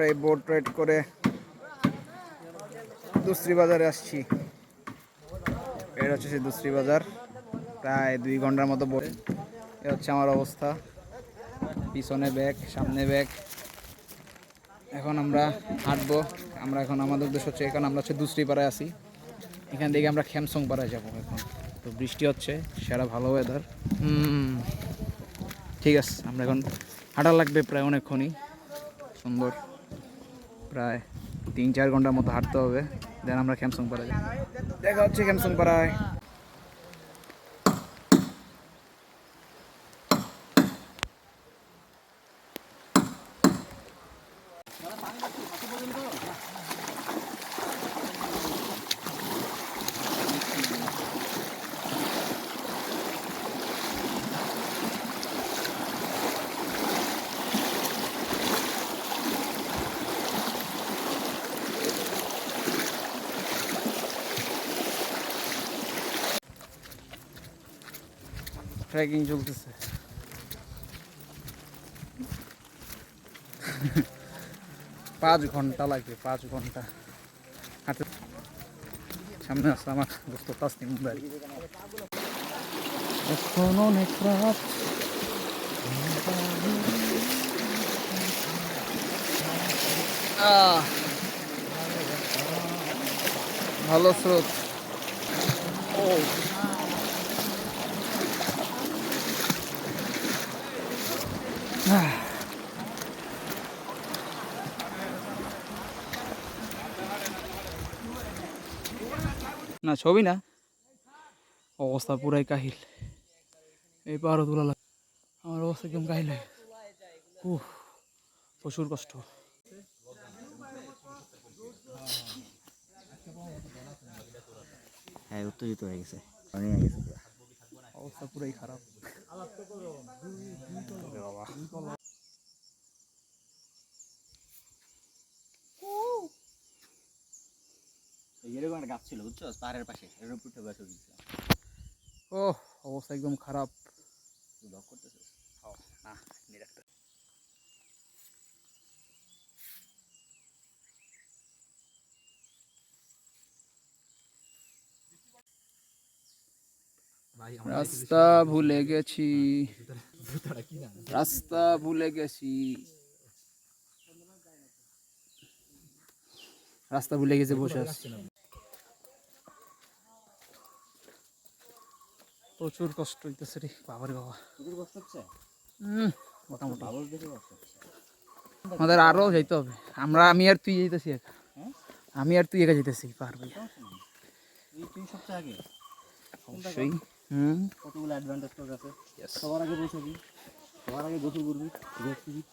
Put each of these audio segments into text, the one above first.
আমরা এই boat ride করে দুশ্রী বাজারে আসছি। এটা হচ্ছে সেই দুশ্রী বাজার। প্রায় দুই ঘণ্টার মতো বোট এ হচ্ছে আমার অবস্থা। পিছনে ব্যাগ সামনে ব্যাগ এখন আমরা হাঁটবো। আমরা এখন, আমাদের উদ্দেশ্য হচ্ছে এখন আমরা হচ্ছে দুশ্রী পাড়ায় আছি। এখান থেকে আমরা খ্যামসং পাড়ায় যাব এখন। তো বৃষ্টি হচ্ছে, সেরা ভালো ওয়েদার ঠিক আছে, আমরা এখন হাঁটা লাগবে প্রায় অনেকক্ষণই। সুন্দর। প্রায় তিন চার ঘণ্টার মতো হাঁটতে হবে। দেন আমরা ক্যামসং পাড়ায় যাই। দেখা হচ্ছে ক্যামসং পাড়ায়। ট্রেকিং চলতেছে। পাঁচ ঘণ্টা লাগবে পাঁচ ঘণ্টা। হাঁটতে সামনে আসছে আমার দোস্ত তাসনিম বাড়ি এখন অনেক রাত। ভালো স্রোত। ও। না ছবি না। অবস্থা পুরাই কাহিল। এই পাহাড়ও তোলা লাগে আমার অবস্থা কেমন কাহিল গেছে। উফ প্রচুর কষ্ট। হ্যাঁ উত্তেজিত হয়ে গেছে। অনেক। অবস্থা পুরাই খারাপ। এরকম একটা গাছ ছিল বুঝছ? পাহাড়ের পাশে। এর উপর উঠে বসে দিয়েছিলাম ও অবস্থা একদম খারাপ। ব্লগ না নিরাক্ত রাস্তা ভুলে গেছি। রাস্তা ভুলে গেছি। রাস্তা ভুলে গেছে বসে আছি। প্রচুর কষ্ট হইতেছে রে বাবারে বাবা। তোদের কষ্ট হচ্ছে? মোটামুটি। আমাদের আরও যাইতে হবে। আমরা আমি আর তুই যাইতেছি একা। হ্যাঁ? আমি আর তুই একা যাইতেছি পার ভাই এই তিন সপ্তাহ আগে। অবশ্যই। হুম? কতগুলো অ্যাডভান্টেজ তোর কাছে? সবার আগে পৌঁছাবি সবার আগে গোসল করবি ওয়েট ওয়েট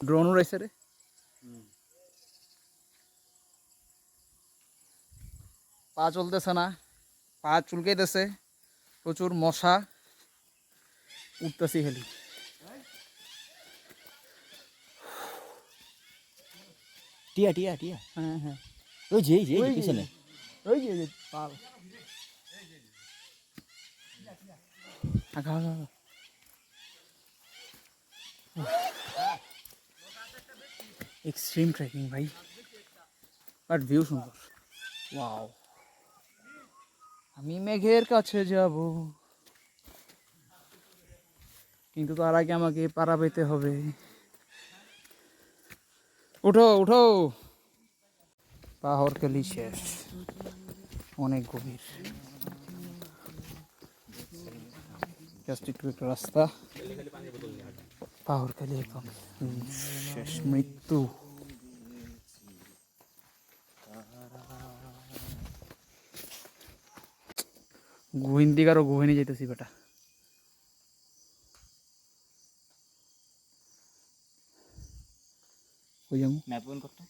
ড্রোন উড়াইছে রে। পা চলতেছে না। পা চুলকাইতেছে। প্রচুর মশা। উঠতেছি খালি টিয়া টিয়া টিয়া। হ্যাঁ হ্যাঁ। ওই যে যে পিছনে। ওই যে যে পাল। আগা আগা। এক্সট্রিম ট্রেকিং ভাই। বাট ভিউ সুন্দর। ওয়াও। আমি মেঘের কাছে যাব। কিন্তু তার আগে আমাকে পাড়া পেতে হবে। উঠো উঠো। পাহর কালি শেষ। অনেক গভীর। জাস্ট একটু একটা রাস্তা। পাহর কালি এখন শেষ। মৃত্যু। গোহিন দিকে আরও গোহিনী যেতেছি বেটা। কই যাবো ম্যাপ ওপেন করতে